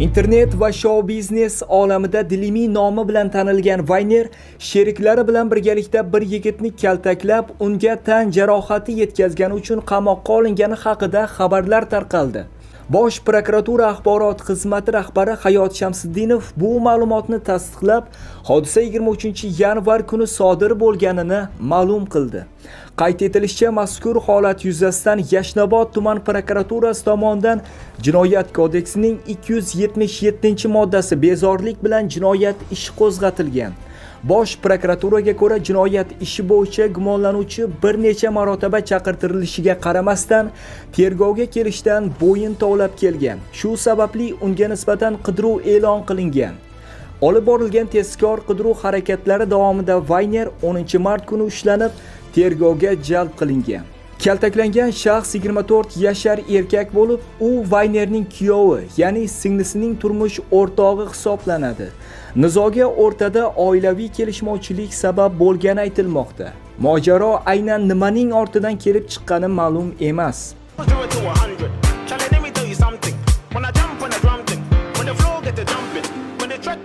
Internet va shou biznes olamida dilimiy nomi bilan tanilgan Vayner sheriklari bilan birgalikda bir yigitni kaltaklab, unga tan jarohati yetkazgani uchun qamoqqa olingani haqida xabarlar tarqaldi. Bosh prokuratura axborot xizmati rahbari Hayot Shamsiddinov bu ma'lumotni tasdiqlab, hodisa 23-yanvar kuni sodir bo'lganini ma'lum qildi. Qayd etilishicha, mazkur holat yuzasidan Yashnobod tuman prokuraturasi tomonidan Jinoyat kodeksining 277-moddasi bezorlik bilan jinoyat ishi qo'zg'atilgan. Bosh prokuraturaga ko'ra jinoyat ishi bo'yicha gumonlanuvchi bir necha marotaba chaqirtirilishiga qaramasdan tergovga kelishdan bo'yin tovlab kelgan. Shu sababli unga nisbatan qidiruv e'lon qilingan. Olib borilgan tezkor qidiruv harakatlari davomida Vayner 10-mart kuni ushlanib, tergovga jalb qilingan. Kaltaklangan shaxs 24 yashar erkak bo'lib u vaynerning kuyovi ya'ni singlisining turmush o'rtog'i hisoblanadi. Nizoga o'rtada oilaviy kelishmovchilik sabab bo'lgani aytilmoqda. Mojaro aynan nimaning ortidan kelib chiqqani ma'lum emas. When I jump on the drum thing, when the flow get to jumping, when the track